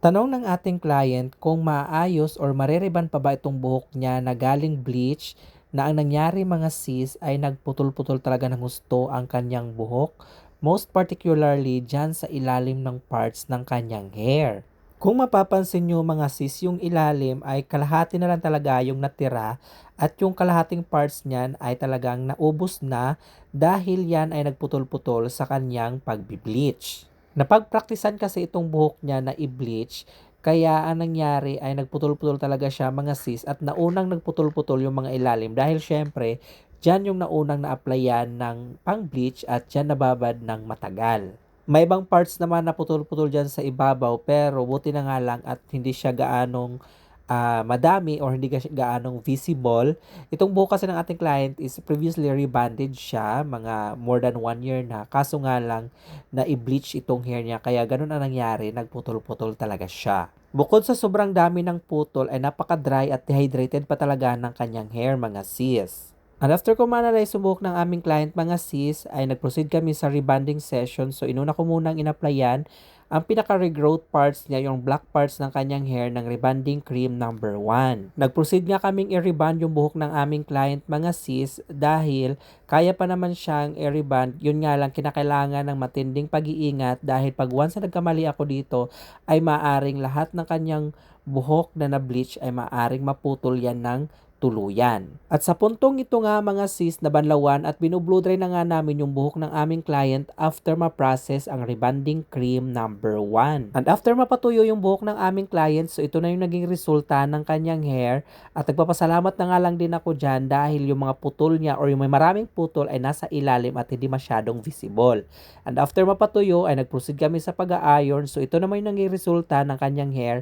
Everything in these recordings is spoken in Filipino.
Tanong ng ating client kung maayos or maririban pa ba itong buhok niya na galing bleach na ang nangyari mga sis ay nagputol-putol talaga ng gusto ang kanyang buhok, most particularly dyan sa ilalim ng parts ng kanyang hair. Kung mapapansin nyo mga sis, yung ilalim ay kalahati na lang talaga yung natira at yung kalahating parts niyan ay talagang naubos na dahil yan ay nagputol-putol sa kanyang pagbi-bleach. Napagpraktisan kasi itong buhok niya na i-bleach, kaya ang nangyari ay nagputol-putol talaga siya mga sis at naunang nagputol-putol yung mga ilalim dahil syempre, dyan yung naunang na-applyan ng pang-bleach at dyan nababad ng matagal. May ibang parts naman na putol-putol dyan sa ibabaw pero buti na nga lang at hindi siya gaanong ah, madami or hindi ga- gaanong visible. Itong buhok kasi ng ating client is previously rebanded siya, mga more than one year na. Kaso nga lang, na i-bleach itong hair niya. Kaya ganun ang nangyari, nagputol-putol talaga siya. Bukod sa sobrang dami ng putol, ay napaka-dry at dehydrated pa talaga ng kanyang hair, mga sis. And after ko ma-analyze yung buhok ng aming client, mga sis, ay nag-proceed kami sa rebanding session. So, inuna ko munang in-applyan ang pinaka-regrowth parts niya, yung black parts ng kanyang hair ng rebanding cream number 1. Nag-proceed nga kaming i-reband yung buhok ng aming client mga sis dahil kaya pa naman siyang i-reband. Yun nga lang kinakailangan ng matinding pag-iingat dahil pag once na nagkamali ako dito ay maaring lahat ng kanyang buhok na na-bleach ay maaring maputol yan ng tuluyan. At sa puntong ito nga mga sis na banlawan at binublow dry na nga namin yung buhok ng aming client after ma-process ang rebanding cream number 1. And after mapatuyo yung buhok ng aming client, so ito na yung naging resulta ng kanyang hair at nagpapasalamat na nga lang din ako dyan dahil yung mga putol niya or yung may maraming putol ay nasa ilalim at hindi masyadong visible. And after mapatuyo ay nag-proceed kami sa pag-a-iron so ito naman yung naging resulta ng kanyang hair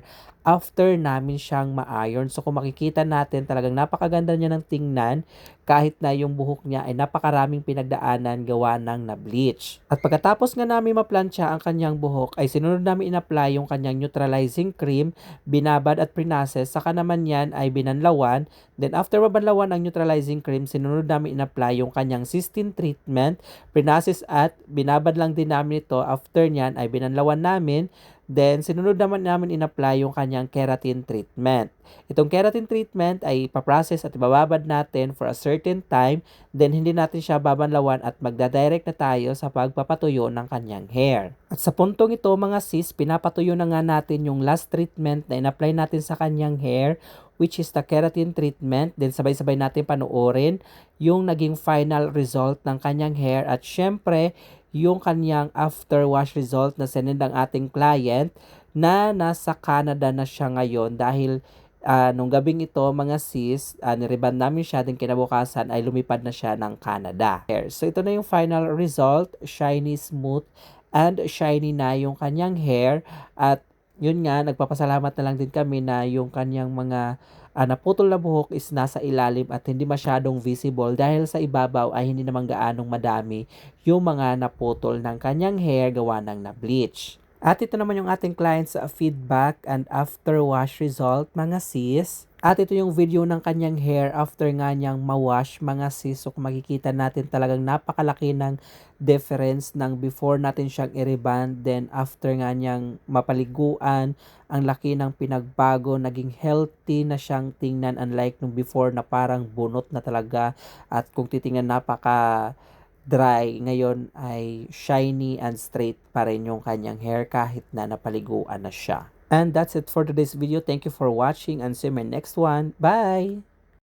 after namin siyang ma-iron. So kung makikita natin talagang napakaganda niya ng tingnan kahit na yung buhok niya ay napakaraming pinagdaanan gawa ng na-bleach. At pagkatapos nga namin maplansya ang kanyang buhok ay sinunod namin in-apply yung kanyang neutralizing cream, binabad at prinases, saka naman yan ay binanlawan. Then after mabanlawan ang neutralizing cream, sinunod namin in-apply yung kanyang cysteine treatment, prinases at binabad lang din namin ito. After nyan ay binanlawan namin Then, sinunod naman namin in-apply yung kanyang keratin treatment. Itong keratin treatment ay ipaprocess at ibababad natin for a certain time. Then, hindi natin siya babanlawan at magdadirect na tayo sa pagpapatuyo ng kanyang hair. At sa puntong ito, mga sis, pinapatuyo na nga natin yung last treatment na in-apply natin sa kanyang hair which is the keratin treatment. Then, sabay-sabay natin panoorin yung naging final result ng kanyang hair. At syempre, yung kanyang after wash result na sinend ng ating client na nasa Canada na siya ngayon dahil uh, nung gabing ito mga sis, uh, niriban namin siya din kinabukasan ay lumipad na siya ng Canada. So ito na yung final result, shiny smooth and shiny na yung kanyang hair at yun nga, nagpapasalamat na lang din kami na yung kanyang mga uh, naputol na buhok is nasa ilalim at hindi masyadong visible dahil sa ibabaw ay hindi naman gaanong madami yung mga naputol ng kanyang hair gawa ng na-bleach. At ito naman yung ating client's feedback and after wash result mga sis. At ito yung video ng kanyang hair after nga niyang mawash mga sis. So kung makikita natin talagang napakalaki ng difference ng before natin siyang i-reband. Then after nga niyang mapaliguan, ang laki ng pinagbago. Naging healthy na siyang tingnan unlike nung before na parang bunot na talaga. At kung titingnan napaka dry, ngayon ay shiny and straight pa rin yung kanyang hair kahit na napaliguan na siya. And that's it for today's video. Thank you for watching and see my next one. Bye!